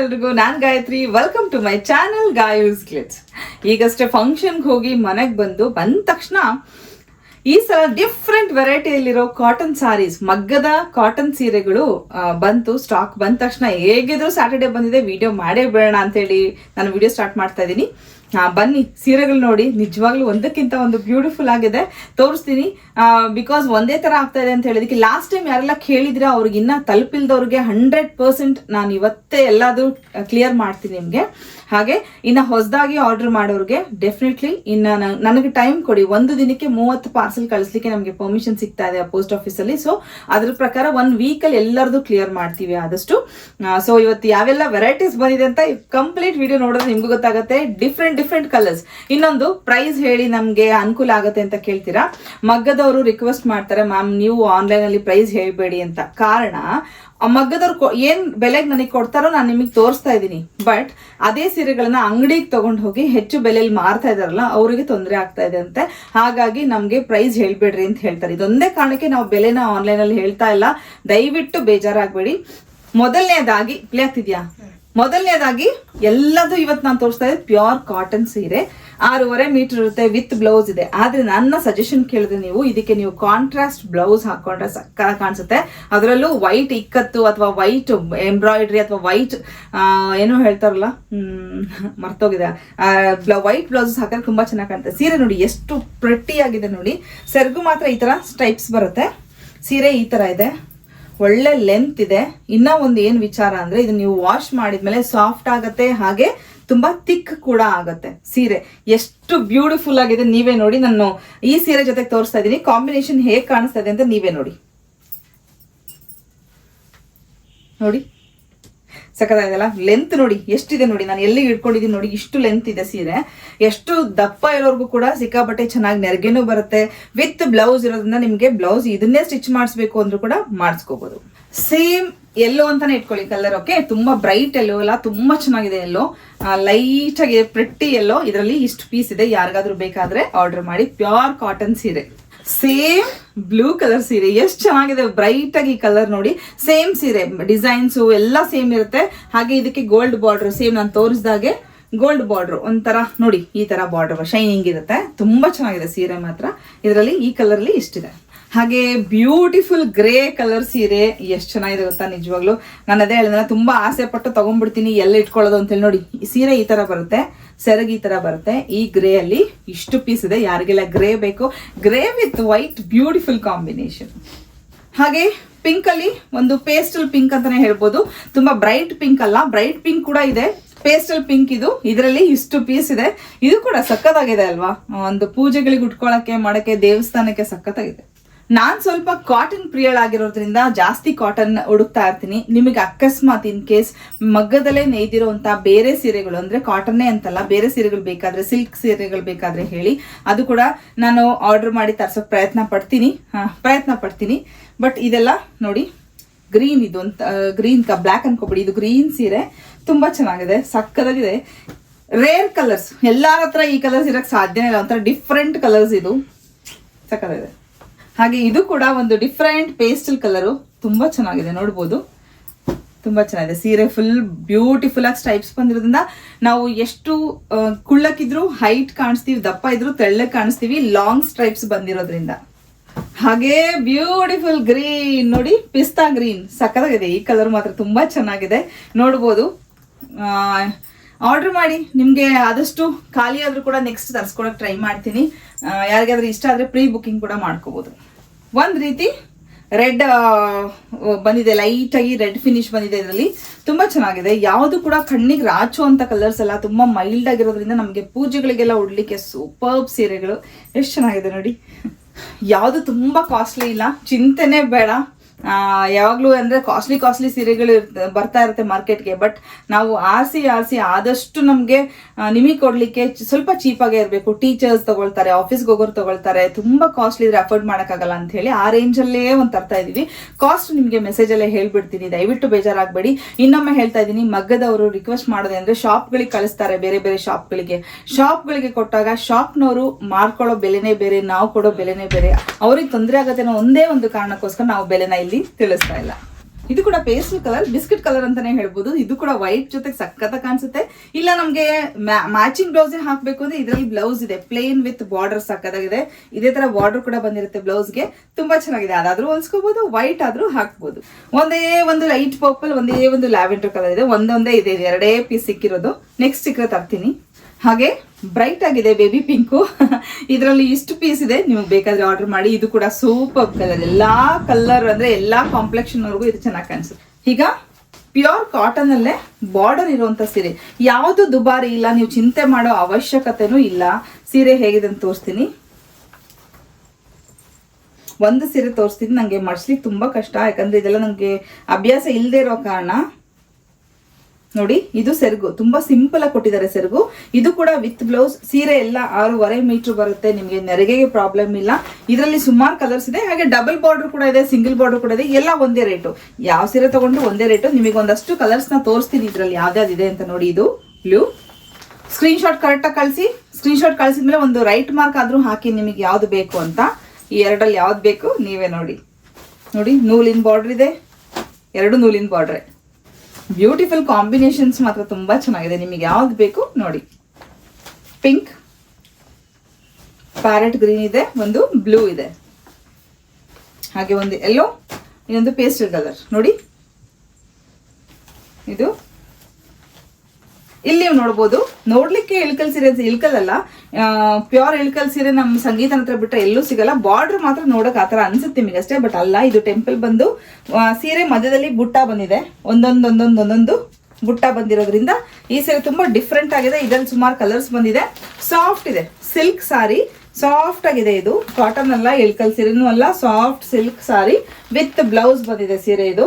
ಎಲ್ರಿಗೂ, ನಾನ್ Gayathri. Welcome to my channel Gayu's glitz ಈಗಷ್ಟೇ function ಹೋಗಿ ಮನೆಗೆ ಬಂದು ಬಂದ ತಕ್ಷಣ ಈ ಸಲ ಡಿಫ್ರೆಂಟ್ ವೆರೈಟಿಯಲ್ಲಿರೋ ಕಾಟನ್ ಸಾರೀಸ್ ಮಗ್ಗದ ಕಾಟನ್ ಸೀರೆಗಳು ಬಂತು. ಸ್ಟಾಕ್ ಬಂದ ತಕ್ಷಣ ಹೇಗಿದ್ರು ಸ್ಯಾಟರ್ಡೆ ಬಂದಿದೆ ವಿಡಿಯೋ ಮಾಡೇ ಬೇಡ ಅಂತೇಳಿ ನಾನು ವಿಡಿಯೋ ಸ್ಟಾರ್ಟ್ ಮಾಡ್ತಾ ಇದ್ದೀನಿ ಬನ್ನಿ, ಸೀರೆಗಳು ನೋಡಿ. ನಿಜವಾಗ್ಲೂ ಒಂದಕ್ಕಿಂತ ಒಂದು ಬ್ಯೂಟಿಫುಲ್ ಆಗಿದೆ. ತೋರಿಸ್ತೀನಿ. ಬಿಕಾಸ್ ಒಂದೇ ತರ ಆಗ್ತಾ ಇದೆ ಅಂತ ಹೇಳಿದಕ್ಕೆ ಲಾಸ್ಟ್ ಟೈಮ್ ಯಾರೆಲ್ಲ ಕೇಳಿದ್ರೆ, ಅವ್ರಿಗೆ ಇನ್ನ ತಲುಪಿಲ್ದವ್ರಿಗೆ ಹಂಡ್ರೆಡ್ ಪರ್ಸೆಂಟ್ ನಾನು ಇವತ್ತೇ ಎಲ್ಲಾದ್ರೂ ಕ್ಲಿಯರ್ ಮಾಡ್ತೀನಿ ನಿಮಗೆ. ಹಾಗೆ, ಇನ್ನ ಹೊಸದಾಗಿ ಆರ್ಡರ್ ಮಾಡೋರಿಗೆ ಡೆಫಿನೆಟ್ಲಿ ಇನ್ನ ನನಗೆ ಟೈಮ್ ಕೊಡಿ. ಒಂದು ದಿನಕ್ಕೆ ಮೂವತ್ತು ಪಾರ್ಸೆಲ್ ಕಳಿಸ್ಲಿಕ್ಕೆ ನಮಗೆ ಪರ್ಮಿಷನ್ ಸಿಗ್ತಾ ಇದೆ ಪೋಸ್ಟ್ ಆಫೀಸಲ್ಲಿ ಸೊ ಅದ್ರ ಪ್ರಕಾರ ಒನ್ ವೀಕಲ್ಲಿ ಎಲ್ಲರದು ಕ್ಲಿಯರ್ ಮಾಡ್ತೀವಿ ಆದಷ್ಟು. ಸೊ ಇವತ್ತು ಯಾವೆಲ್ಲ ವೆರೈಟೀಸ್ ಬಂದಿದೆ ಅಂತ ಕಂಪ್ಲೀಟ್ ವಿಡಿಯೋ ನೋಡಿದ್ರೆ ನಿಮ್ಗೂ ಗೊತ್ತಾಗುತ್ತೆ. ಡಿಫ್ರೆಂಟ್ ಡಿಫ್ರೆಂಟ್ ಕಲರ್ಸ್ ಇನ್ನೊಂದು ಪ್ರೈಸ್ ಹೇಳಿ ನಮ್ಗೆ ಅನುಕೂಲ ಆಗುತ್ತೆ ಅಂತ ಕೇಳ್ತೀರಾ? ಮಗ್ಗದವರು ರಿಕ್ವೆಸ್ಟ್ ಮಾಡ್ತಾರೆ, ಮ್ಯಾಮ್, ನೀವು ಆನ್ಲೈನ್ ಅಲ್ಲಿ ಪ್ರೈಸ್ ಹೇಳ್ಬೇಡಿ ಅಂತ. ಕಾರಣ ಆ ಮಗ್ಗದವ್ರು ಏನ್ ಬೆಲೆಗೆ ನನಗೆ ಕೊಡ್ತಾರೋ ನಾನು ನಿಮಗೆ ತೋರಿಸ್ತಾ ಇದ್ದೀನಿ ಬಟ್ ಅದೇ ಸೀರೆಗಳನ್ನ ಅಂಗಡಿಗೆ ತಗೊಂಡು ಹೋಗಿ ಹೆಚ್ಚು ಬೆಲೆಯಲ್ಲಿ ಮಾರ್ತಾ ಇದಾರಲ್ಲ, ಅವರಿಗೆ ತೊಂದರೆ ಆಗ್ತಾ ಇದೆ ಅಂತೆ. ಹಾಗಾಗಿ ನಮ್ಗೆ ಪ್ರೈಸ್ ಹೇಳ್ಬೇಡ್ರಿ ಅಂತ ಹೇಳ್ತಾರೆ. ಇದೊಂದೇ ಕಾರಣಕ್ಕೆ ನಾವು ಬೆಲೆನ ಆನ್ಲೈನ್ ಅಲ್ಲಿ ಹೇಳ್ತಾ ಇಲ್ಲ. ದಯವಿಟ್ಟು ಬೇಜಾರಾಗಬೇಡಿ. ಮೊದಲನೇದಾಗಿ ಪ್ಲೇ ಆಗ್ತಿದ್ಯಾ? ಮೊದಲನೇದಾಗಿ ಎಲ್ಲದೂ ಇವತ್ತು ನಾನು ತೋರಿಸ್ತಾ ಇದ್ದೆ ಪ್ಯೂರ್ ಕಾಟನ್ ಸೀರೆ. ಆರೂವರೆ ಮೀಟರ್ ಇರುತ್ತೆ ವಿತ್ ಬ್ಲೌಸ್ ಇದೆ. ಆದ್ರೆ ನನ್ನ ಸಜೆಷನ್ ಕೇಳಿದ್ರೆ ನೀವು ಇದಕ್ಕೆ ನೀವು ಕಾಂಟ್ರಾಸ್ಟ್ ಬ್ಲೌಸ್ ಹಾಕೊಂಡ್ರೆ ಸಕ್ಕ ಕಾಣಿಸುತ್ತೆ. ಅದರಲ್ಲೂ ವೈಟ್ ಇಕ್ಕತ್ತು ಅಥವಾ ವೈಟ್ ಎಂಬ್ರಾಯ್ಡ್ರಿ ಅಥವಾ ವೈಟ್ ಏನು ಹೇಳ್ತಾರಲ್ಲ ಮರ್ತೋಗಿದೆ. ವೈಟ್ ಬ್ಲೌಸಸ್ ಹಾಕಿದ್ರೆ ತುಂಬಾ ಚೆನ್ನಾಗಿ ಕಾಣುತ್ತೆ ಸೀರೆ ನೋಡಿ, ಎಷ್ಟು ಪ್ರೆಟ್ಟಿ ಆಗಿದೆ ನೋಡಿ. ಸೆರ್ಗು ಮಾತ್ರ ಈ ತರ ಸ್ಟೈಪ್ಸ್ ಬರುತ್ತೆ. ಸೀರೆ ಈ ತರ ಇದೆ. ಒಳ್ಳೆ ಲೆಂತ್ ಇದೆ. ಇನ್ನ ಒಂದು ಏನು ವಿಚಾರ ಅಂದ್ರೆ ಇದು ನೀವು ವಾಶ್ ಮಾಡಿದ್ಮೇಲೆ ಸಾಫ್ಟ್ ಆಗತ್ತೆ, ಹಾಗೆ ತುಂಬಾ ತಿಕ್ ಕೂಡ ಆಗತ್ತೆ ಸೀರೆ. ಎಷ್ಟು ಬ್ಯೂಟಿಫುಲ್ ಆಗಿದೆ ನೀವೇ ನೋಡಿ. ನಾನು ಈ ಸೀರೆ ಜೊತೆಗೆ ತೋರಿಸ್ತಾ ಇದ್ದೀನಿ. ಕಾಂಬಿನೇಷನ್ ಹೇಗೆ ಕಾಣಿಸ್ತಾ ಇದೆ ಅಂತ ನೀವೇ ನೋಡಿ. ನೋಡಿ. ಸಖತ್ತಾಗಿದೆಲ್ಲ ಲೆಂತ್ ನೋಡಿ, ಎಷ್ಟಿದೆ ನೋಡಿ, ನಾನು ಎಲ್ಲಿಗೆ ಇಟ್ಕೊಂಡಿದ್ದೀನಿ ನೋಡಿ, ಇಷ್ಟು ಲೆಂತ್ ಇದೆ ಸೀರೆ. ಎಷ್ಟು ದಪ್ಪ ಇರೋರ್ಗೂ ಕೂಡ ಸಿಕ್ಕಾಪಟ್ಟೆ ಚೆನ್ನಾಗಿ ನೆರಗೆನೂ ಬರುತ್ತೆ. ವಿತ್ ಬ್ಲೌಸ್ ಇರೋದ್ರಿಂದ ನಿಮಗೆ ಬ್ಲೌಸ್ ಇದನ್ನೇ ಸ್ಟಿಚ್ ಮಾಡಿಸ್ಬೇಕು ಅಂದ್ರೂ ಕೂಡ ಮಾಡಿಸ್ಕೋಬಹುದು ಸೇಮ್ ಎಲ್ಲೋ ಅಂತಾನೆ ಇಟ್ಕೊಳ್ಳಿ ಕಲರ್ ಓಕೆ ತುಂಬಾ ಬ್ರೈಟ್ ಎಲ್ಲೋ ಎಲ್ಲ, ತುಂಬಾ ಚೆನ್ನಾಗಿದೆ ಎಲ್ಲೋ ಲೈಟ್ ಆಗಿದೆ ಪ್ರಿಟ್ಟಿ ಎಲ್ಲೋ ಇದರಲ್ಲಿ ಇಷ್ಟು ಪೀಸ್ ಇದೆ, ಯಾರಿಗಾದ್ರೂ ಬೇಕಾದ್ರೆ ಆರ್ಡರ್ ಮಾಡಿ. ಪ್ಯೂರ್ ಕಾಟನ್ ಸೀರೆ. ಸೇಮ್ ಬ್ಲೂ ಕಲರ್ ಸೀರೆ. ಎಷ್ಟು ಚೆನ್ನಾಗಿದೆ ಬ್ರೈಟ್ ಆಗಿ ಕಲರ್ ನೋಡಿ. ಸೇಮ್ ಸೀರೆ ಡಿಸೈನ್ಸ್ ಎಲ್ಲ ಸೇಮ್ ಇರುತ್ತೆ. ಹಾಗೆ ಇದಕ್ಕೆ ಗೋಲ್ಡ್ ಬಾರ್ಡರ್ ಸೇಮ್ ನಾನು ತೋರಿಸಿದಾಗೆ ಗೋಲ್ಡ್ ಬಾರ್ಡರ್ ಒಂಥರ ನೋಡಿ, ಈ ತರ ಬಾರ್ಡರ್ ಶೈನಿಂಗ್ ಇರುತ್ತೆ. ತುಂಬಾ ಚೆನ್ನಾಗಿದೆ ಸೀರೆ ಮಾತ್ರ. ಇದರಲ್ಲಿ ಈ ಕಲರ್ ಅಲ್ಲಿ ಇಷ್ಟಿದೆ. ಹಾಗೆ ಬ್ಯೂಟಿಫುಲ್ ಗ್ರೇ ಕಲರ್ ಸೀರೆ ಎಷ್ಟು ಚೆನ್ನಾಗಿದೆ ಗೊತ್ತಾ ನಿಜವಾಗ್ಲು. ನಾನು ಅದೇ ಹೇಳಿದ್ರೆ ತುಂಬಾ ಆಸೆ ಪಟ್ಟು ತಗೊಂಡ್ಬಿಡ್ತೀನಿ, ಎಲ್ಲ ಇಟ್ಕೊಳ್ಳೋದು ಅಂತೇಳಿ ನೋಡಿ ಸೀರೆ ಈ ತರ ಬರುತ್ತೆ, ಸೆರಗ್ ಈ ತರ ಬರುತ್ತೆ. ಈ ಗ್ರೇ ಅಲ್ಲಿ ಇಷ್ಟು ಪೀಸ್ ಇದೆ, ಯಾರಿಗೆಲ್ಲ ಗ್ರೇ ಬೇಕು grey with white beautiful combination ಹಾಗೆ ಪಿಂಕ್ ಅಲ್ಲಿ ಒಂದು ಪೇಸ್ಟಲ್ ಪಿಂಕ್ ಅಂತಾನೆ ಹೇಳ್ಬೋದು. ತುಂಬಾ ಬ್ರೈಟ್ ಪಿಂಕ್ ಅಲ್ಲ ಬ್ರೈಟ್ ಪಿಂಕ್ ಕೂಡ ಇದೆ. ಪೇಸ್ಟಲ್ ಪಿಂಕ್ ಇದು, ಇದರಲ್ಲಿ ಇಷ್ಟು ಪೀಸ್ ಇದೆ. ಇದು ಕೂಡ ಸಖತ್ತಾಗಿದೆ ಅಲ್ವಾ? ಒಂದು ಪೂಜೆಗಳಿಗೆ ಉಟ್ಕೊಳಕ್ಕೆ, ಮಾಡಕ್ಕೆ, ದೇವಸ್ಥಾನಕ್ಕೆ ಸಖತ್ತಾಗಿದೆ. ನಾನ್ ಸ್ವಲ್ಪ ಕಾಟನ್ ಪ್ರಿಯಳಾಗಿರೋದ್ರಿಂದ ಜಾಸ್ತಿ ಕಾಟನ್ ಹುಡುಕ್ತಾ ಇರ್ತೀನಿ. ನಿಮಗೆ ಅಕಸ್ಮಾತ್ ಇನ್ ಕೇಸ್ ಮಗ್ಗದಲ್ಲೇ ನೇಯ್ದಿರೋಂಥ ಬೇರೆ ಸೀರೆಗಳು, ಅಂದ್ರೆ ಕಾಟನ್ನೇ ಅಂತಲ್ಲ, ಬೇರೆ ಸೀರೆಗಳು ಬೇಕಾದ್ರೆ ಸಿಲ್ಕ್ ಸೀರೆಗಳು ಬೇಕಾದ್ರೆ ಹೇಳಿ, ಅದು ಕೂಡ ನಾನು ಆರ್ಡರ್ ಮಾಡಿ ತರ್ಸೋಕ್ ಪ್ರಯತ್ನ ಪಡ್ತೀನಿ. ಪ್ರಯತ್ನ ಪಡ್ತೀನಿ. ಬಟ್ ಇದೆಲ್ಲ ನೋಡಿ ಗ್ರೀನ್ ಇದು ಅಂತ ಗ್ರೀನ್ ಬ್ಲ್ಯಾಕ್ ಅನ್ಕೋಬಿಡಿ, ಇದು ಗ್ರೀನ್ ಸೀರೆ ತುಂಬಾ ಚೆನ್ನಾಗಿದೆ, ಸಕ್ಕದಾಗಿದೆ. ರೇರ್ ಕಲರ್ಸ್ ಎಲ್ಲಾರ ಹತ್ರ ಈ ಕಲರ್ಸ್ ಇರಕ್ ಸಾಧ್ಯನೇ ಇಲ್ಲ, ಒಂಥರ ಡಿಫ್ರೆಂಟ್ ಕಲರ್ಸ್ ಇದು. ಸಕ್ಕದಾಗಿದೆ. ಹಾಗೆ ಇದು ಕೂಡ ಒಂದು ಡಿಫ್ರೆಂಟ್ ಪೇಸ್ಟಲ್ ಕಲರು ತುಂಬಾ ಚೆನ್ನಾಗಿದೆ, ನೋಡ್ಬೋದು. ತುಂಬಾ ಚೆನ್ನಾಗಿದೆ. ಸೀರೆ ಫುಲ್ ಬ್ಯೂಟಿಫುಲ್ ಆಗಿ ಸ್ಟೈಪ್ಸ್ ಬಂದಿರೋದ್ರಿಂದ ನಾವು ಎಷ್ಟು ಕುಳ್ಳಕ್ಕಿದ್ರು ಹೈಟ್ ಕಾಣಿಸ್ತೀವಿ, ದಪ್ಪ ಇದ್ರು ತೆಳ್ಳಗೆ ಕಾಣಿಸ್ತೀವಿ ಲಾಂಗ್ ಸ್ಟ್ರೈಪ್ಸ್ ಬಂದಿರೋದ್ರಿಂದ. ಹಾಗೆ ಬ್ಯೂಟಿಫುಲ್ ಗ್ರೀನ್ ನೋಡಿ, ಪಿಸ್ತಾ ಗ್ರೀನ್ ಸಕ್ಕತ್ತಾಗಿದೆ ಈ ಕಲರ್ ಮಾತ್ರ ತುಂಬಾ ಚೆನ್ನಾಗಿದೆ. ನೋಡ್ಬೋದು. ಆರ್ಡರ್ ಮಾಡಿ. ನಿಮಗೆ ಆದಷ್ಟು ಖಾಲಿ ಆದ್ರೂ ಕೂಡ ನೆಕ್ಸ್ಟ್ ತರಿಸ್ಕೊಡಕ್ ಟ್ರೈ ಮಾಡ್ತೀನಿ. ಯಾರಿಗಾದ್ರೂ ಇಷ್ಟ ಆದ್ರೆ ಪ್ರೀ ಬುಕಿಂಗ್ ಕೂಡ ಮಾಡ್ಕೋಬಹುದು ಒಂದ್ ರೀತಿ ರೆಡ್ ಬಂದಿದೆ ಲೈಟ್ ಆಗಿ ರೆಡ್ ಫಿನಿಶ್ ಬಂದಿದೆ ಇದರಲ್ಲಿ. ತುಂಬಾ ಚೆನ್ನಾಗಿದೆ. ಯಾವುದು ಕೂಡ ಕಣ್ಣಿಗೆ ರಾಚು ಅಂತ ಕಲರ್ಸ್ ಎಲ್ಲ ತುಂಬಾ ಮೈಲ್ಡ್ ಆಗಿರೋದ್ರಿಂದ ನಮಗೆ ಪೂಜೆಗಳಿಗೆಲ್ಲ ಉಡ್ಲಿಕ್ಕೆ ಸೂಪರ್ಬ್ ಸೀರೆಗಳು. ಎಷ್ಟು ಚೆನ್ನಾಗಿದೆ ನೋಡಿ. ಯಾವುದು ತುಂಬಾ ಕಾಸ್ಟ್ಲಿ ಇಲ್ಲ. ಚಿಂತೆನೇ ಬೇಡ. ಯಾವಾಗ್ಲೂ ಅಂದ್ರೆ ಕಾಸ್ಟ್ಲಿ ಕಾಸ್ಟ್ಲಿ ಸೀರೆಗಳು ಬರ್ತಾ ಇರುತ್ತೆ ಮಾರ್ಕೆಟ್ಗೆ ಬಟ್ ನಾವು ಆರಿಸಿ ಆರಿಸಿ ಆದಷ್ಟು ನಮಗೆ ನಿಮಗೆ ಕೊಡ್ಲಿಕ್ಕೆ ಸ್ವಲ್ಪ ಚೀಪ್ ಆಗೇ ಇರಬೇಕು. ಟೀಚರ್ಸ್ ತಗೊಳ್ತಾರೆ ಆಫೀಸ್ಗೆ ಹೋಗೋರು ತಗೊಳ್ತಾರೆ. ತುಂಬಾ ಕಾಸ್ಟ್ಲಿ ಇದ್ರೆ ಅಫೋರ್ಡ್ ಮಾಡೋಕ್ಕಾಗಲ್ಲ ಅಂತ ಹೇಳಿ ಆ ರೇಂಜ್ ಅಲ್ಲೇ ಒಂದು ತರ್ತಾ ಇದೀವಿ ಕಾಸ್ಟ್ ನಿಮಗೆ ಮೆಸೇಜ್ ಅಲ್ಲೇ ಹೇಳ್ಬಿಡ್ತೀನಿ. ದಯವಿಟ್ಟು ಬೇಜಾರಾಗಬೇಡಿ. ಇನ್ನೊಮ್ಮೆ ಹೇಳ್ತಾ ಇದ್ದೀನಿ, ಮಗ್ಗದವರು ರಿಕ್ವೆಸ್ಟ್ ಮಾಡೋದೇ ಅಂದ್ರೆ ಶಾಪ್ಗಳಿಗೆ ಕಳಿಸ್ತಾರೆ ಬೇರೆ ಬೇರೆ ಶಾಪ್ಗಳಿಗೆ ಶಾಪ್ಗಳಿಗೆ ಕೊಟ್ಟಾಗ ಶಾಪ್ನವರು ಮಾರ್ಕೊಳ್ಳೋ ಬೆಲೆನೇ ಬೇರೆ, ನಾವು ಕೊಡೋ ಬೆಲೆನೇ ಬೇರೆ. ಅವ್ರಿಗೆ ತೊಂದರೆ ಆಗತ್ತೆ ಅನ್ನೋ ಒಂದೇ ಒಂದು ಕಾರಣಕ್ಕೋಸ್ಕರ ನಾವು ಬೆಲೆನ ಇಲ್ಲಿ ತಿಳಿಸ್ತಾ ಇಲ್ಲ. ಇದು ಕೂಡ ಪೇಸ್ಟಲ್ ಕಲರ್ ಬಿಸ್ಕೆಟ್ ಕಲರ್ ಅಂತಾನೆ ಹೇಳ್ಬೋದು. ಇದು ಕೂಡ ವೈಟ್ ಜೊತೆಗೆ ಸಖತ್ತ ಕಾಣಿಸುತ್ತೆ. ಇಲ್ಲ ನಮ್ಗೆ ಮ್ಯಾಚಿಂಗ್ ಬ್ಲೌಸ್ ಹಾಕ್ಬೇಕು ಅಂದ್ರೆ ಇದರಲ್ಲಿ ಬ್ಲೌಸ್ ಇದೆ. ಪ್ಲೇನ್ ವಿತ್ ಬಾರ್ಡರ್ ಸಕ್ಕತ್ತಾಗಿದೆ ಇದೇ ತರ ಬಾರ್ಡರ್ ಕೂಡ ಬಂದಿರುತ್ತೆ ಬ್ಲೌಸ್ಗೆ ತುಂಬಾ ಚೆನ್ನಾಗಿದೆ. ಅದಾದ್ರೂ ಹೊಲ್ಸ್ಕೋಬಹುದು ವೈಟ್ ಆದ್ರೂ ಹಾಕ್ಬೋದು. ಒಂದೇ ಒಂದು ಲೈಟ್ ಪರ್ಪಲ್ ಒಂದೇ ಒಂದು ಲ್ಯಾವೆಂಡರ್ ಕಲರ್ ಇದೆ. ಒಂದೊಂದೇ ಇದೆ. ಎರಡೇ ಪೀಸ್ ಸಿಕ್ಕಿರೋದು. ನೆಕ್ಸ್ಟ್ ಸಿಕ್ಕರೆ ತರ್ತೀನಿ. ಹಾಗೆ ಬ್ರೈಟ್ ಆಗಿದೆ ಬೇಬಿ ಪಿಂಕು ಇದರಲ್ಲಿ ಇಷ್ಟು ಪೀಸ್ ಇದೆ, ನಿಮಗೆ ಬೇಕಾದ್ರೆ ಆರ್ಡರ್ ಮಾಡಿ. ಇದು ಕೂಡ ಸೂಪರ್ ಕಲರ್ ಎಲ್ಲಾ ಕಲರ್ ಅಂದ್ರೆ ಎಲ್ಲಾ ಕಾಂಪ್ಲೆಕ್ಷನ್ ವರ್ಗು ಇದು ಚೆನ್ನಾಗಿ ಕಾಣಿಸುತ್ತೆ. ಈಗ ಪ್ಯೂರ್ ಕಾಟನ್ ಅಲ್ಲೇ ಬಾರ್ಡರ್ ಇರುವಂತ ಸೀರೆ. ಯಾವುದು ದುಬಾರಿ ಇಲ್ಲ, ನೀವು ಚಿಂತೆ ಮಾಡೋ ಅವಶ್ಯಕತೆನೂ ಇಲ್ಲ. ಸೀರೆ ಹೇಗಿದೆ ಅಂತ ತೋರಿಸ್ತೀನಿ. ಒಂದು ಸೀರೆ ತೋರಿಸ್ತೀನಿ, ನಂಗೆ ಮಡ್ಸ್ಲಿಕ್ಕೆ ತುಂಬಾ ಕಷ್ಟ. ಯಾಕಂದ್ರೆ ಇದೆಲ್ಲ ನಂಗೆ ಅಭ್ಯಾಸ ಇಲ್ಲದೆ ಇರೋ ಕಾರಣ. ನೋಡಿ, ಇದು ಸೆರಗು. ತುಂಬಾ ಸಿಂಪಲ್ ಆಗಿ ಕೊಟ್ಟಿದ್ದಾರೆ ಸೆರಗು. ಇದು ಕೂಡ ವಿತ್ ಬ್ಲೌಸ್ ಸೀರೆ ಎಲ್ಲ ಆರೂವರೆ ಮೀಟರ್ ಬರುತ್ತೆ, ನಿಮಗೆ ನೆರಿಗೆಗೆ ಪ್ರಾಬ್ಲಮ್ ಇಲ್ಲ. ಇದರಲ್ಲಿ ಸುಮಾರು ಕಲರ್ಸ್ ಇದೆ, ಹಾಗೆ ಡಬಲ್ ಬಾರ್ಡರ್ ಕೂಡ ಇದೆ ಸಿಂಗಲ್ ಬಾರ್ಡರ್ ಕೂಡ ಇದೆ, ಎಲ್ಲ ಒಂದೇ ರೇಟು ಯಾವ ಸೀರೆ ತಗೊಂಡು ಒಂದೇ ರೇಟು ನಿಮಗೆ ಒಂದಷ್ಟು ಕಲರ್ಸ್ನ ತೋರಿಸ್ತೀನಿ ಇದರಲ್ಲಿ ಇದೆ ಅಂತ ನೋಡಿ ಇದು. ಬ್ಲೂ ಸ್ಕ್ರೀನ್ ಶಾಟ್ ಕರೆಕ್ಟಾಗಿ ಕಳಿಸಿ. ಸ್ಕ್ರೀನ್ ಶಾಟ್ ಕಳಿಸಿದ್ಮೇಲೆ ಒಂದು ರೈಟ್ ಮಾರ್ಕ್ ಆದ್ರೂ ಹಾಕಿ ನಿಮಗೆ ಯಾವ್ದು ಬೇಕು ಅಂತ. ಈ ಎರಡರಲ್ಲಿ ಯಾವ್ದು ಬೇಕು, ನೀವೇ ನೋಡಿ. ನೋಡಿ, ನೂಲಿನ ಬಾರ್ಡರ್ ಇದೆ. ಎರಡು ನೂಲಿನ ಬಾರ್ಡ್ರೆ ಬ್ಯೂಟಿಫುಲ್ ಕಾಂಬಿನೇಷನ್ಸ್ ಮಾತ್ರ ತುಂಬಾ ಚೆನ್ನಾಗಿದೆ. ನಿಮಗೆ ಯಾವ್ದು ಬೇಕು ನೋಡಿ. ಪಿಂಕ್ ಪ್ಯಾರೆಟ್ ಗ್ರೀನ್ ಇದೆ, ಒಂದು ಬ್ಲೂ ಇದೆ. ಹಾಗೆ ಒಂದು ಎಲ್ಲೋ ಇನ್ನೊಂದು ಪೇಸ್ಟಲ್ ಕಲರ್ ನೋಡಿ. ಇದು ಇಲ್ಲಿ ನೀವು ನೋಡ್ಬೋದು, ನೋಡ್ಲಿಕ್ಕೆ ಇಳ್ಕಲ್ ಸೀರೆ ಇಳ್ಕಲ್ ಅಲ್ಲ ಪ್ಯೂರ್ ಇಳ್ಕಲ್ ಸೀರೆ ನಮ್ಮ ಸಂಗೀತ ಹತ್ರ ಬಿಟ್ರೆ ಎಲ್ಲೂ ಸಿಗಲ್ಲ. ಬಾರ್ಡರ್ ಮಾತ್ರ ನೋಡಕ್ ಆತರ ಅನ್ಸುತ್ತೆ ನಿಮಗೆ ಅಷ್ಟೇ ಬಟ್ ಅಲ್ಲ, ಇದು ಟೆಂಪಲ್ ಬಂದು ಸೀರೆ ಮಧ್ಯದಲ್ಲಿ ಬುಟ್ಟ ಬಂದಿದೆ. ಒಂದೊಂದೊಂದೊಂದೊಂದೊಂದು ಒಂದೊಂದು ಒಂದೊಂದು ಬುಟ್ಟ ಬಂದಿರೋದ್ರಿಂದ ಈ ಸೀರೆ ತುಂಬಾ ಡಿಫ್ರೆಂಟ್ ಆಗಿದೆ. ಇದ್ರಲ್ಲಿ ಸುಮಾರು ಕಲರ್ಸ್ ಬಂದಿದೆ. ಸಾಫ್ಟ್ ಇದೆ. ಸಿಲ್ಕ್ ಸಾರಿ ಸಾಫ್ಟ್ ಆಗಿದೆ ಇದು. ಕಾಟನ್ ಅಲ್ಲ, ಇಳ್ಕಲ್ ಸೀರೆನೂ ಅಲ್ಲ soft silk sari with blouse ಬಂದಿದೆ ಸೀರೆ ಇದು.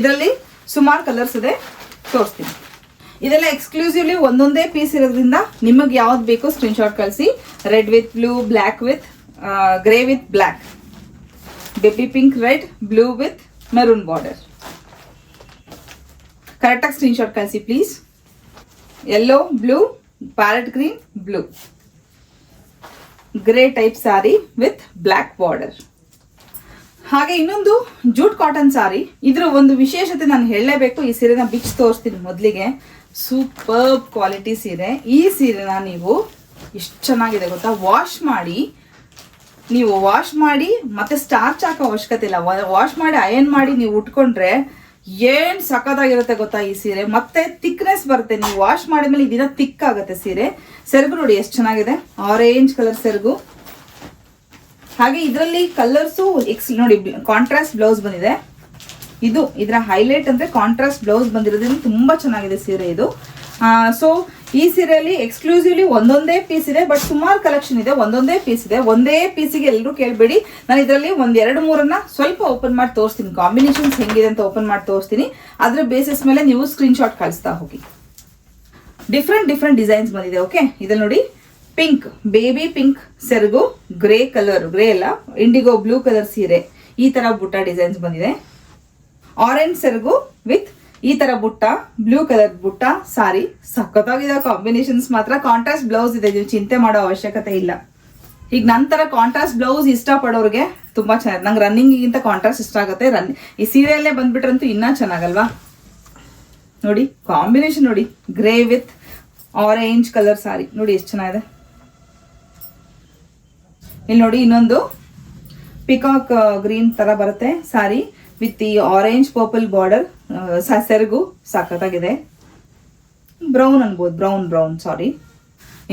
ಇದರಲ್ಲಿ ಸುಮಾರು ಕಲರ್ಸ್ ಇದೆ, ತೋರಿಸ್ತೀನಿ. ಇದೆಲ್ಲ ಎಕ್ಸ್ಕ್ಲೂಸಿವ್ಲಿ ಒಂದೊಂದೇ ಪೀಸ್ ಇರೋದ್ರಿಂದ ನಿಮಗೆ ಯಾವ್ದು ಬೇಕೋ ಸ್ಕ್ರೀನ್ಶಾಟ್ ಕಳಿಸಿ. Red with blue black with grey with black baby pink red blue with maroon border ಕರೆಕ್ಟಾಗಿ ಸ್ಕ್ರೀನ್ಶಾಟ್ ಕಳಿಸಿ please yellow blue parrot green blue grey type sari with black border ಹಾಗೆ ಇನ್ನೊಂದು ಜೂಟ್ ಕಾಟನ್ ಸಾರಿ. ಇದ್ರ ಒಂದು ವಿಶೇಷತೆ ನಾನು ಹೇಳಲೇಬೇಕು. ಈ ಸೀರೆನ ಬಿಚ್ ತೋರಿಸ್ತೀನಿ ಮೊದಲಿಗೆ. ಸೂಪರ್ ಕ್ವಾಲಿಟಿ ಸೀರೆ. ಈ ಸೀರೆನ ನೀವು ಎಷ್ಟು ಚೆನ್ನಾಗಿದೆ ಗೊತ್ತಾ? ವಾಶ್ ಮಾಡಿ, ನೀವು ವಾಶ್ ಮಾಡಿ, ಮತ್ತೆ ಸ್ಟಾರ್ಚ್ ಹಾಕೋ ಅವಶ್ಯಕತೆ ಇಲ್ಲ. ವಾಶ್ ಮಾಡಿ ಅಯನ್ ಮಾಡಿ ನೀವು ಉಟ್ಕೊಂಡ್ರೆ ಏನ್ ಸಖತ್ತಾಗಿರುತ್ತೆ ಗೊತ್ತಾ ಈ ಸೀರೆ? ಮತ್ತೆ ಥಿಕ್ನೆಸ್ ಬರುತ್ತೆ. ನೀವು ವಾಶ್ ಮಾಡಿದ್ಮೇಲೆ ಇದನ್ನ ತಿಕ್ ಆಗುತ್ತೆ ಸೀರೆ. ಸೆರಗು ನೋಡಿ ಎಷ್ಟು ಚೆನ್ನಾಗಿದೆ. ಆರೆಂಜ್ ಕಲರ್ ಸೆರಗು. ಹಾಗೆ ಇದರಲ್ಲಿ ಕಲರ್ಸು ಎಕ್ಸ್ ನೋಡಿ ಕಾಂಟ್ರಾಸ್ಟ್ ಬ್ಲೌಸ್ ಬಂದಿದೆ. ಇದು ಇದರ ಹೈಲೈಟ್ ಅಂದ್ರೆ ಕಾಂಟ್ರಾಸ್ಟ್ ಬ್ಲೌಸ್ ಬಂದಿರೋದ್ರಿಂದ ತುಂಬಾ ಚೆನ್ನಾಗಿದೆ ಸೀರೆ ಇದು. ಸೊ ಈ ಸೀರೆಯಲ್ಲಿ ಎಕ್ಸ್ಕ್ಲೂಸಿವ್ಲಿ ಒಂದೊಂದೇ ಪೀಸ್ ಇದೆ ಬಟ್ ಸುಮಾರು ಕಲೆಕ್ಷನ್ ಇದೆ, ಒಂದೊಂದೇ ಪೀಸ್ ಇದೆ. ಒಂದೇ ಪೀಸಿಗೆ ಎಲ್ಲರೂ ಕೇಳಬೇಡಿ. ನಾನು ಇದರಲ್ಲಿ ಒಂದ್ ಎರಡು ಮೂರನ್ನ ಸ್ವಲ್ಪ ಓಪನ್ ಮಾಡಿ ತೋರಿಸ್ತೀನಿ. ಕಾಂಬಿನೇಷನ್ಸ್ ಹೆಂಗಿದೆ ಅಂತ ಓಪನ್ ಮಾಡಿ ತೋರಿಸ್ತೀನಿ. ಅದರ ಬೇಸಿಸ್ ಮೇಲೆ ನೀವು ಸ್ಕ್ರೀನ್ಶಾಟ್ ಕಳಿಸ್ತಾ ಹೋಗಿ. ಡಿಫ್ರೆಂಟ್ ಡಿಫ್ರೆಂಟ್ ಡಿಸೈನ್ಸ್ ಬಂದಿದೆ ಓಕೆ ಇದ್ರಲ್ಲಿ ನೋಡಿ. ಪಿಂಕ್ ಬೇಬಿ ಪಿಂಕ್ ಸೆರಗು ಗ್ರೇ ಕಲರ್ ಗ್ರೇ ಅಲ್ಲ. ಇಂಡಿಗೋ ಬ್ಲೂ ಕಲರ್ ಸೀರೆ. ಈ ತರ ಬುಟ್ಟ ಡಿಸೈನ್ಸ್ ಬಂದಿದೆ. ಆರೆಂಜ್ ಸೆರಗು ವಿತ್ ಈ ತರ ಬುಟ್ಟ ಬ್ಲೂ ಕಲರ್ ಬುಟ್ಟ ಸಾರಿ ಸಖತ್ತಾಗಿದೆ ಕಾಂಬಿನೇಷನ್ಸ್ ಮಾತ್ರ. ಕಾಂಟ್ರಾಸ್ಟ್ ಬ್ಲೌಸ್ ಇದೆ. ನೀವು ಚಿಂತೆ ಮಾಡೋ ಅವಶ್ಯಕತೆ ಇಲ್ಲ. ಈಗ ನಂತರ ಕಾಂಟ್ರಾಸ್ಟ್ ಬ್ಲೌಸ್ ಇಷ್ಟಪಡೋರಿಗೆ ತುಂಬಾ ಚೆನ್ನಾಗಿ, ನಂಗೆ ರನ್ನಿಂಗಿಗಿಂತ ಕಾಂಟ್ರಾಸ್ಟ್ ಇಷ್ಟ ಆಗುತ್ತೆ. ರನ್ ಈ ಸೀರೆಯಲ್ಲೇ ಬಂದ್ಬಿಟ್ರಂತೂ ಇನ್ನೂ ಚೆನ್ನಾಗಲ್ವಾ? ನೋಡಿ ಕಾಂಬಿನೇಷನ್ ನೋಡಿ. Grey with orange colour sari ನೋಡಿ, ಎಷ್ಟು ಚೆನ್ನಾಗಿದೆ. ಇಲ್ಲಿ ನೋಡಿ ಇನ್ನೊಂದು ಪಿಕಾಕ್ ಗ್ರೀನ್ ತರ ಬರುತ್ತೆ. ಸಾರಿ ವಿತ್ ಈ ಆರೆಂಜ್ ಪರ್ಪಲ್ ಬಾರ್ಡರ್ ಸೆರಗು ಸಾಕತ್ತಾಗಿದೆ ಬ್ರೌನ್ ಅನ್ಬೋದು ಬ್ರೌನ್ ಬ್ರೌನ್ ಸಾರಿ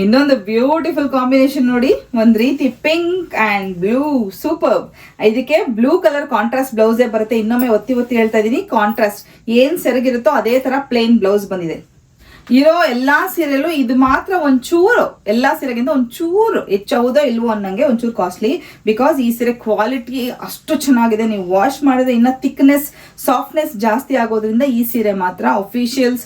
ಇನ್ನೊಂದು ಬ್ಯೂಟಿಫುಲ್ ಕಾಂಬಿನೇಷನ್ ನೋಡಿ, ಒಂದ್ ರೀತಿ ಪಿಂಕ್ ಅಂಡ್ ಬ್ಲೂ ಸೂಪರ್ ಇದಕ್ಕೆ ಬ್ಲೂ ಕಲರ್ ಕಾಂಟ್ರಾಸ್ಟ್ ಬ್ಲೌಸೇ ಬರುತ್ತೆ. ಇನ್ನೊಮ್ಮೆ ಒತ್ತಿ ಒತ್ತಿ ಹೇಳ್ತಾ ಇದೀನಿ ಕಾಂಟ್ರಾಸ್ಟ್ ಏನ್ ಸೆರಗಿರುತ್ತೋ ಅದೇ ತರ ಪ್ಲೇನ್ ಬ್ಲೌಸ್ ಬಂದಿದೆ. ಇರೋ ಎಲ್ಲಾ ಸೀರೆಲು ಇದು ಮಾತ್ರ ಒಂಚೂರು, ಎಲ್ಲಾ ಸೀರೆಗಿಂತ ಒಂಚೂರು ಹೆಚ್ಚೌದೋ ಇಲ್ವೋ ಅನ್ನಂಗೆ ಒಂಚೂರು ಕಾಸ್ಟ್ಲಿ ಬಿಕಾಸ್ ಈ ಸೀರೆ ಕ್ವಾಲಿಟಿ ಅಷ್ಟು ಚೆನ್ನಾಗಿದೆ. ನೀವು ವಾಶ್ ಮಾಡಿದ್ರೆ ಇನ್ನ ಥಿಕ್ನೆಸ್ ಸಾಫ್ಟ್ನೆಸ್ ಜಾಸ್ತಿ ಆಗೋದ್ರಿಂದ ಈ ಸೀರೆ ಮಾತ್ರ ಅಫಿಷಿಯಲ್ಸ್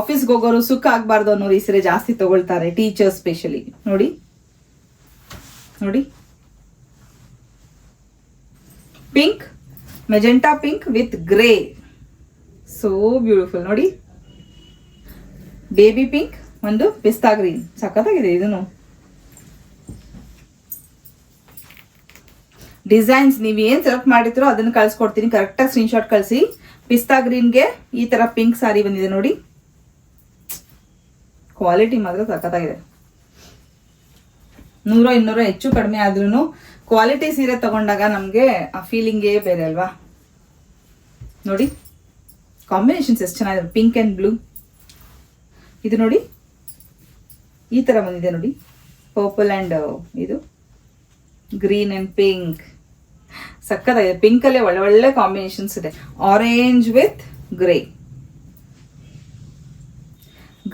ಆಫೀಸ್ಗೆ ಹೋಗೋರು ಸುಖ ಆಗ್ಬಾರ್ದು ಅನ್ನೋರು ಈ ಸೀರೆ ಜಾಸ್ತಿ ತಗೊಳ್ತಾರೆ ಟೀಚರ್ಸ್ ಸ್ಪೆಷಲಿ ನೋಡಿ. ನೋಡಿ. Pink magenta pink with grey so beautiful ನೋಡಿ. ಬೇಬಿ ಪಿಂಕ್ ಒಂದು ಪಿಸ್ತಾ ಗ್ರೀನ್ ಸಖತ್ತಾಗಿದೆ ಇದನ್ನು. ಡಿಸೈನ್ಸ್ ನೀವು ಏನು ಸೆಲೆಕ್ಟ್ ಮಾಡಿದ್ರೋ ಅದನ್ನು ಕಳಿಸ್ಕೊಡ್ತೀನಿ. ಕರೆಕ್ಟಾಗಿ ಸ್ಕ್ರೀನ್ಶಾಟ್ ಕಳಿಸಿ. ಪಿಸ್ತಾ ಗ್ರೀನ್ಗೆ ಈ ಥರ ಪಿಂಕ್ ಸಾರಿ ಬಂದಿದೆ ನೋಡಿ. ಕ್ವಾಲಿಟಿ ಮಾತ್ರ ಸಖತ್ತಾಗಿದೆ. ನೂರ ಇನ್ನೂರ ಹೆಚ್ಚು ಕಡಿಮೆ ಆದ್ರೂ ಕ್ವಾಲಿಟಿ ಸೀರೆ ತಗೊಂಡಾಗ ನಮಗೆ ಆ ಫೀಲಿಂಗೇ ಬೇರೆ ಅಲ್ವಾ? ನೋಡಿ ಕಾಂಬಿನೇಷನ್ಸ್ ಎಷ್ಟು ಚೆನ್ನಾಗಿದೆ. ಪಿಂಕ್ ಆ್ಯಂಡ್ ಬ್ಲೂ ಇದು ನೋಡಿ. ಈ ಥರ ಬಂದಿದೆ ನೋಡಿ. ಪರ್ಪಲ್ ಆ್ಯಂಡ್ ಇದು ಗ್ರೀನ್ ಆ್ಯಂಡ್ ಪಿಂಕ್ ಸಕ್ಕತ್ತಾಗಿದೆ. ಪಿಂಕಲ್ಲೇ ಒಳ್ಳೆ ಒಳ್ಳೆ ಕಾಂಬಿನೇಷನ್ಸ್ ಇದೆ. Orange with grey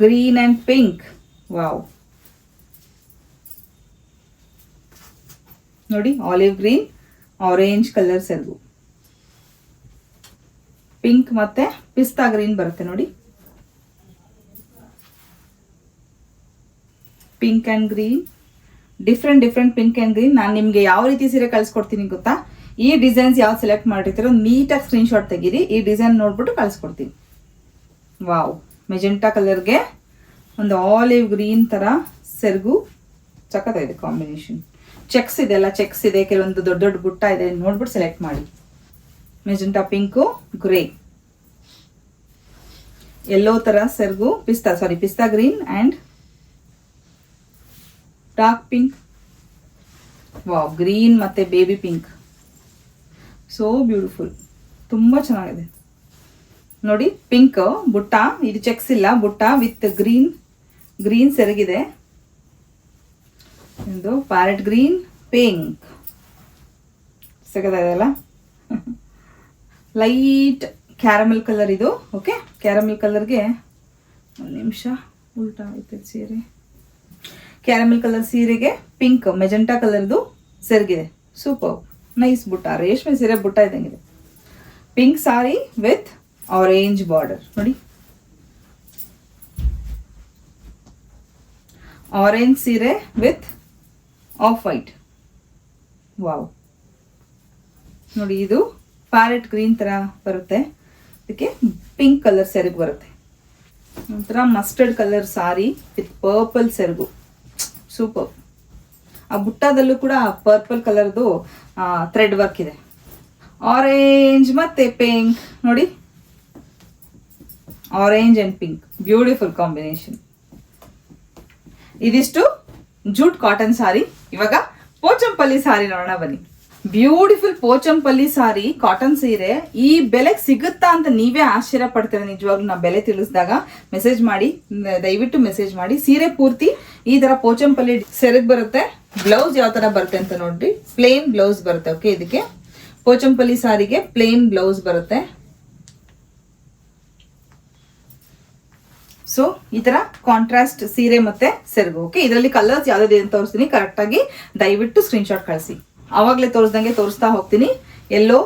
green and pink wow ನೋಡಿ ಆಲಿವ್ ಗ್ರೀನ್ ಆರೆಂಜ್ ಕಲರ್ಸ್ ಎಲ್ಲವೂ. ಪಿಂಕ್ ಮತ್ತೆ ಪಿಸ್ತಾ ಗ್ರೀನ್ ಬರುತ್ತೆ ನೋಡಿ. Pink and green different different pink and green ನಾನು ನಿಮಗೆ ಯಾವ ರೀತಿ ಸೀರೆ ಕಳಿಸ್ಕೊಡ್ತೀನಿ ಗೊತ್ತಾ? ಈ ಡಿಸೈನ್ಸ್ ಯಾವ್ದು ಸೆಲೆಕ್ಟ್ ಮಾಡಿರ್ತೀರೋ ನೀಟಾಗಿ ಸ್ಕ್ರೀನ್ಶಾಟ್ ತೆಗೀರಿ. ಈ ಡಿಸೈನ್ ನೋಡ್ಬಿಟ್ಟು ಕಳಿಸ್ಕೊಡ್ತೀನಿ. ವಾವ್ ಮೆಜೆಂಟಾ ಕಲರ್ಗೆ ಒಂದು ಆಲಿವ್ ಗ್ರೀನ್ ಥರ ಸೆರಗು ಸಖತ್ತಾಗಿದೆ ಕಾಂಬಿನೇಷನ್ ಚೆಕ್ಸ್ ಇದೆ ಅಲ್ಲ ಚೆಕ್ಸ್ ಇದೆ. ಕೆಲವೊಂದು ದೊಡ್ಡ ದೊಡ್ಡ ಗುಟ್ಟ ಇದೆ. ನೋಡ್ಬಿಟ್ಟು ಸೆಲೆಕ್ಟ್ ಮಾಡಿ. ಮೆಜೆಂಟಾ ಪಿಂಕು ಗ್ರೇ ಎಲ್ಲೋ ಥರ ಸೆರಗು, pista sari pista green and dark pink wow green ಮತ್ತು ಬೇಬಿ ಪಿಂಕ್ ಸೋ ಬ್ಯೂಟಿಫುಲ್ ತುಂಬ ಚೆನ್ನಾಗಿದೆ. ನೋಡಿ ಪಿಂಕ್ ಬುಟ್ಟ, ಇದು ಚೆಕ್ಸ್ ಇಲ್ಲ. ಬುಟ್ಟ ವಿತ್ ಗ್ರೀನ್ ಗ್ರೀನ್ ಸೆರಗಿದೆ. ಇದು ಪ್ಯಾರೆಟ್ ಗ್ರೀನ್ ಪಿಂಕ್ ಸಿಗದಲ್ಲ ಲೈಟ್ ಕ್ಯಾರಮೆಲ್ ಕಲರ್ ಇದು. ಓಕೆ ಕ್ಯಾರಮೆಲ್ ಕಲರ್ಗೆ ಒಂದು ನಿಮಿಷ ಉಲ್ಟಾ ಆಯ್ತು ಸೀರೆ. ಕ್ಯಾರಮೆಲ್ ಕಲರ್ ಸೀರೆಗೆ ಪಿಂಕ್ ಮೆಜೆಂಟಾ ಕಲರ್ದು ಸೆರಗಿದೆ. ಸೂಪರ್ ನೈಸ್ ಬುಟ್ಟ. ರೇಷ್ಮೆ ಸೀರೆ ಬುಟ್ಟ ಇದ್ದಂಗಿದೆ. Pink sari with orange border ನೋಡಿ. ಆರೆಂಜ್ ಸೀರೆ ವಿತ್ ಆಫ್ ವೈಟ್ ವಾವ್ ನೋಡಿ, ಇದು ಪ್ಯಾರೆಟ್ ಗ್ರೀನ್ ಥರ ಬರುತ್ತೆ. ಅದಕ್ಕೆ ಪಿಂಕ್ ಕಲರ್ ಸೆರಗು ಬರುತ್ತೆ. ಒಂಥರ mustard colour sari with purple ಸೆರಗು. ಸೂಪರ್ ಆ ಬುಟ್ಟಾದಲ್ಲೂ ಕೂಡ ಪರ್ಪಲ್ ಕಲರ್ದು ಥ್ರೆಡ್ ವರ್ಕ್ ಇದೆ. ಆರೆಂಜ್ ಮತ್ತೆ ಪಿಂಕ್ ನೋಡಿ. Orange and pink beautiful combination ಇದಿಷ್ಟು ಜೂಟ್ ಕಾಟನ್ ಸಾರಿ ಇವಾಗ ಪೋಚಂಪಲ್ಲಿ ಸಾರಿ ನೋಡೋಣ ಬನ್ನಿ. ಬ್ಯೂಟಿಫುಲ್ ಪೋಚಂಪಲ್ಲಿ ಸಾರಿ ಕಾಟನ್ ಸೀರೆ. ಈ ಬೆಲೆಗೆ ಸಿಗುತ್ತಾ ಅಂತ ನೀವೇ ಆಶ್ಚರ್ಯ ಪಡ್ತೀರ ನಿಜವಾಗ್ಲೂ ನಾ ಬೆಲೆ ತಿಳಿಸಿದಾಗ? ಮೆಸೇಜ್ ಮಾಡಿ ದಯವಿಟ್ಟು ಮೆಸೇಜ್ ಮಾಡಿ. ಸೀರೆ ಪೂರ್ತಿ ಈ ತರ ಪೋಚಂಪಲ್ಲಿ ಸೆರಗ್ ಬರುತ್ತೆ. ಬ್ಲೌಸ್ ಯಾವ ತರ ಬರುತ್ತೆ ಅಂತ ನೋಡ್ರಿ. ಪ್ಲೇನ್ ಬ್ಲೌಸ್ ಬರುತ್ತೆ ಓಕೆ ಇದಕ್ಕೆ ಪೋಚಂಪಲ್ಲಿ ಸಾರಿಗೆ ಪ್ಲೇನ್ ಬ್ಲೌಸ್ ಬರುತ್ತೆ. ಸೊ ಈ ತರ ಕಾಂಟ್ರಾಸ್ಟ್ ಸೀರೆ ಮತ್ತೆ ಸೆರಗು ಓಕೆ ಇದರಲ್ಲಿ ಕಲರ್ಸ್ ಯಾವ್ದಾವ್ದು ಅಂತ ತೋರಿಸ್ತೀನಿ. ಕರೆಕ್ಟಾಗಿ ದಯವಿಟ್ಟು ಸ್ಕ್ರೀನ್ಶಾಟ್ ಕಳಿಸಿ. ಆವಾಗಲೇ ತೋರಿಸ್ದಂಗೆ ತೋರಿಸ್ತಾ ಹೋಗ್ತೀನಿ. ಎಲ್ಲೋ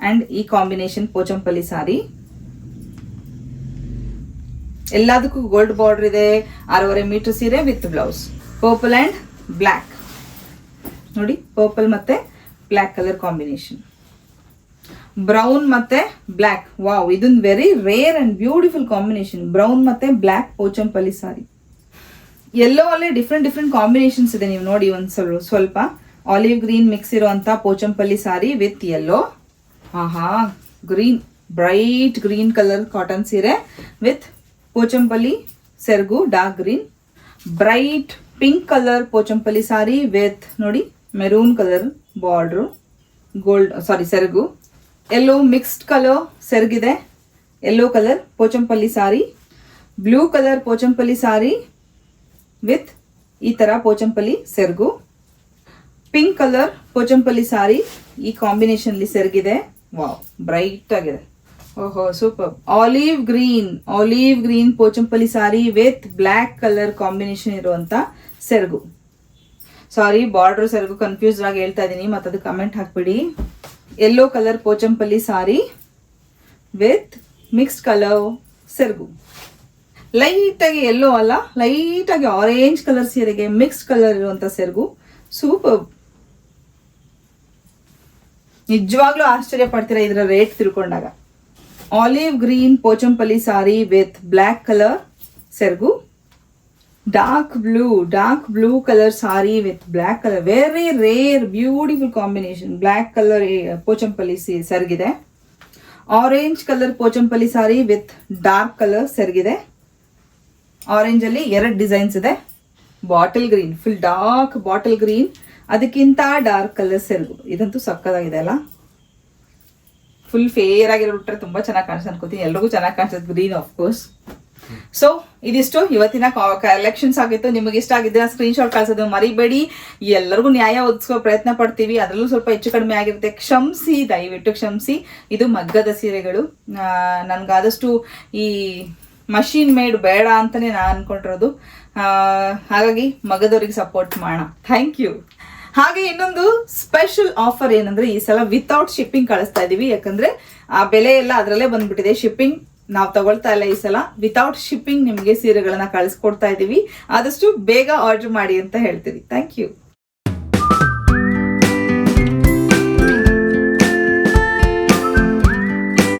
ಅಂಡ್ ಈ ಕಾಂಬಿನೇಷನ್ ಪೋಚಂಪಲ್ಲಿ ಸಾರಿ. ಎಲ್ಲದಕ್ಕೂ ಗೋಲ್ಡ್ ಬಾರ್ಡರ್ ಇದೆ, ಆರೂವರೆ ಮೀಟರ್ ಸೀರೆ with blouse purple and black ನೋಡಿ ಪರ್ಪಲ್ ಮತ್ತೆ ಬ್ಲ್ಯಾಕ್ ಕಲರ್ ಕಾಂಬಿನೇಷನ್ ಬ್ರೌನ್ ಮತ್ತೆ ಬ್ಲ್ಯಾಕ್ ವಾವ್ ಇದೊಂದು very rare and beautiful combination brown ಮತ್ತೆ ಬ್ಲ್ಯಾಕ್ ಪೋಚಂಪಲ್ಲಿ ಸಾರಿ. ಎಲ್ಲೋ ಅಲ್ಲೇ ಡಿಫ್ರೆಂಟ್ ಡಿಫ್ರೆಂಟ್ ಕಾಂಬಿನೇಷನ್ಸ್ ಇದೆ. ನೀವು ನೋಡಿ ಒಂದು ಸ್ವಲ್ಪ. ಆಲಿವ್ ಗ್ರೀನ್ ಮಿಕ್ಸ್ ಇರುವಂತ ಪೋಚಂಪಲ್ಲಿ ಸಾರಿ ವಿತ್ ಯೆಲ್ಲೋ ಆಹಾ, green, bright green colour cotton ಸೀರೆ ವಿತ್ ಪೋಚಂಪಲ್ಲಿ ಸೆರಗು dark green. Bright pink colour Pochampalli sari with, ನೋಡಿ, maroon colour border gold sari ಸೆರಗು. Yellow mixed colour ಸೆರಗಿದೆ. Yellow colour Pochampalli sari. Blue colour Pochampalli sari with ಈ ತರ ಪೋಚಂಪಲ್ಲಿ ಸೆರಗು. Pink colour Pochampally ಸಾರಿ ಈ combination ಸೆರಗಿದೆ. Wow bright ಆಗಿದೆ. ಓಹೋ super olive green olive green Pochampalli sari with black colour combination ಇರುವಂತ ಸೆರಗು. ಸಾರಿ border ಸೆರಗು ಕನ್ಫ್ಯೂಸ್ ಆಗಿ ಹೇಳ್ತಾ ಇದ್ದೀನಿ. ಮತ್ತೆ ಅದು ಕಮೆಂಟ್ ಹಾಕ್ಬಿಡಿ. Yellow colour Pochampalli sari with mixed colour ಸೆರಗು. ಲೈಟಾಗಿ ಎಲ್ಲೋ ಅಲ್ಲ ಲೈಟಾಗಿ ಆರೆಂಜ್ ಕಲರ್ ಸೀರೆಗೆ ಮಿಕ್ಸ್ಡ್ ಕಲರ್ ಇರುವಂತ ಸೆರಗು. ಸೂಪರ್ ನಿಜವಾಗ್ಲೂ ಆಶ್ಚರ್ಯ ಪಡ್ತೀರಾ ಇದರ ರೇಟ್ ತಿಳ್ಕೊಂಡಾಗ? Olive green Pochampalli sari with black colour ಸೆರಗು. Dark blue dark blue colour sari with black colour. Very rare beautiful combination black colour Pochampalli ಸೆರ್ಗಿದೆ. Orange colour Pochampalli sari with dark colour ಸೆರಗಿದೆ. ಆರೆಂಜಲ್ಲಿ ಎರಡು designs ಇದೆ. Bottle green, full dark bottle green. ಅದಕ್ಕಿಂತ dark colour ಸೆರಗು ಇದಂತೂ ಸಕ್ಕದಾಗಿದೆ ಅಲ್ಲ? Full fair ಆಗಿರೋ ತುಂಬ ತುಂಬಾ ಚೆನ್ನಾಗಿ ಕಾಣಿಸ್ ಅನ್ಕೋತೀನಿ. ಎಲ್ರಿಗೂ ಚೆನ್ನಾಗಿ ಕಾಣಿಸುತ್ತೆ ಗ್ರೀನ್ ಆಫ್ ಕೋರ್ಸ್ ಸೊ ಇದಿಷ್ಟು ಇವತ್ತಿನ ಕಲೆಕ್ಷನ್ಸ್ ಆಗಿತ್ತು. ನಿಮಗೆ ಇಷ್ಟ ಆಗಿದ್ರೆ ಸ್ಕ್ರೀನ್ ಶಾಟ್ ಕಳ್ಸೋದು ಮರಿಬೇಡಿ. ಎಲ್ಲರಿಗೂ ನ್ಯಾಯ ಒದಗಿಸೋ ಪ್ರಯತ್ನ ಪಡ್ತೀವಿ. ಅದರಲ್ಲೂ ಸ್ವಲ್ಪ ಹೆಚ್ಚು ಕಡಿಮೆ ಆಗಿರುತ್ತೆ. ಕ್ಷಮಿಸಿ, ದಯವಿಟ್ಟು ಕ್ಷಮಿಸಿ. ಇದು ಮಗ್ಗದ ಸೀರೆಗಳು. ನನ್ಗಾದಷ್ಟು ಈ ಮಷೀನ್ ಮೇಡ್ ಬೇಡ ಅಂತಾನೆ ನಾನು ಅನ್ಕೊಂಡಿರೋದು. ಹಾಗಾಗಿ ಮಗದವರಿಗೆ ಸಪೋರ್ಟ್ ಮಾಡೋಣ. ಥ್ಯಾಂಕ್ ಯು ಹಾಗೆ ಇನ್ನೊಂದು ಸ್ಪೆಷಲ್ ಆಫರ್ ಏನಂದ್ರೆ ಈ ಸಲ ವಿತೌಟ್ ಶಿಪ್ಪಿಂಗ್ ಕಳಿಸ್ತಾ ಇದೀವಿ. ಯಾಕಂದ್ರೆ, ಆ ಬೆಲೆ ಎಲ್ಲ ಅದರಲ್ಲೇ ಬಂದ್ಬಿಟ್ಟಿದೆ. ಶಿಪ್ಪಿಂಗ್ ನಾವು ತಗೊಳ್ತಾ ಇಲ್ಲ ಈ ಸಲ. ವಿತೌಟ್ ಶಿಪ್ಪಿಂಗ್ ನಿಮಗೆ ಸೀರೆಗಳನ್ನ ಕಳಿಸ್ಕೊಡ್ತಾ ಇದೀವಿ. ಆದಷ್ಟು ಬೇಗ ಆರ್ಡರ್ ಮಾಡಿ ಅಂತ ಹೇಳ್ತೀವಿ. Thank you